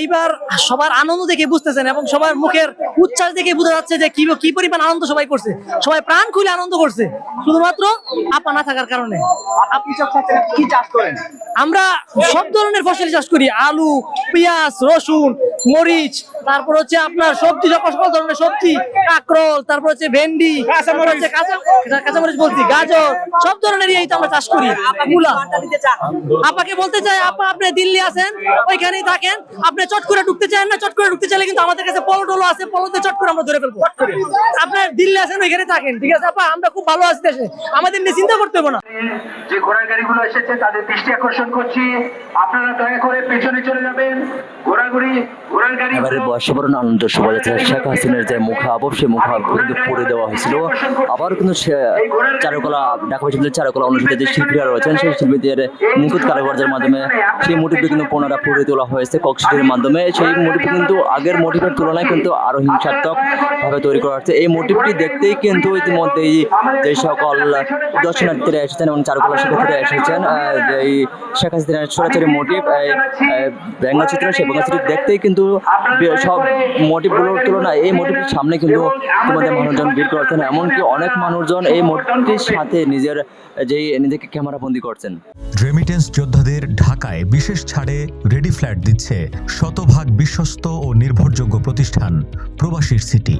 এইবার সবার আনন্দ দেখে বুঝতেছেন এবং সবার মুখের উচ্ছ্বাস দেখে বোঝা যাচ্ছে যে কি কি পরিমাণ আনন্দ সবাই করছে। সবাই প্রাণ খুলে আনন্দ করছে। শুধুমাত্র আপা না থাকার কারণে। আপনি কি চাষ করেন? আমরা সব ধরনের ফসল চাষ করি। আলু পেঁয়াজ রসুন মরিচ তারপর হচ্ছে আপনার সবজি যখন সকল ধরনের সবজি কাকরোল তারপর হচ্ছে ভেন্ডি কাঁচামরিচ। বলছি গাজর সব ধরনের এই আমরা চাষ করি। মূলা আপাকে বলতে চাই আপা আপনি দিল্লি আছেন ওইখানেই থাকেন আপনি চট করে ঢুকতে চান না চট করে ঢুকতে চাইলে কিন্তু আমাদের কাছে পলো টলো আছে পলোতে চট করে আমরা ধরে ফেলব। আপনার দিল্লি আছেন ওইখানে থাকেন ঠিক আছে? আপা আমরা খুব ভালো আছি দেশে আমাদের নিয়ে চিন্তা করতে হবে না। যে ঘোড়ার গাড়িগুলো এসেছে তাদের দৃষ্টি আকর্ষণ করছি। আপনারা দয়া করে পেছনে চলে যাবেন। এবারে বর্ষবরণ আনন্দ শোভাযাত্রা শেখ হাসিনার যে মুখাবব সেই মুখাবব কিন্তু পরে দেওয়া হয়েছিল। আবার কিন্তু সে চারুকলা ঢাকা বিশ্ববিদ্যালয়ের চারুকলা অনুষদের যে শিল্পীরা রয়েছেন সেই শিল্পীদের নিখুঁত কারুকার্যের মাধ্যমে সেই মোটিভটি কিন্তু পুনরায় পরে তোলা হয়েছে কক্সিটের মাধ্যমে। সেই মোটিভটি কিন্তু আগের মোটিভের তুলনায় কিন্তু আরও হিংসাত্মক ভাবে তৈরি করা হচ্ছে। এই মোটিভটি দেখতেই কিন্তু ইতিমধ্যেই যে সকল দর্শনার্থীরা এসেছেন এবং চারুকলা শিক্ষার্থীরা এসেছেন যে এই শেখ হাসিনের সরাসরি মোটিভ ব্যঙ্গচিত্র সেই ব্যঙ্গচিত্র দেখতেই কিন্তু সব মোটিভগুলোর তুলনায় এই মোটিভের সামনে কিন্তু তোমাদের মানুষজন ভিড় করছেন এমনকি অনেক মানুষজন এই মোটিভটির সাথে নিজের যেই নিজেকে ক্যামেরা বন্দি করছেন। রেমিটেন্স যোদ্ধাদের ঢাকায় বিশেষ ছাড়ে রেডি ফ্ল্যাট দিচ্ছে শতভাগ বিশ্বস্ত ও নির্ভরযোগ্য প্রতিষ্ঠান প্রবাসীর সিটি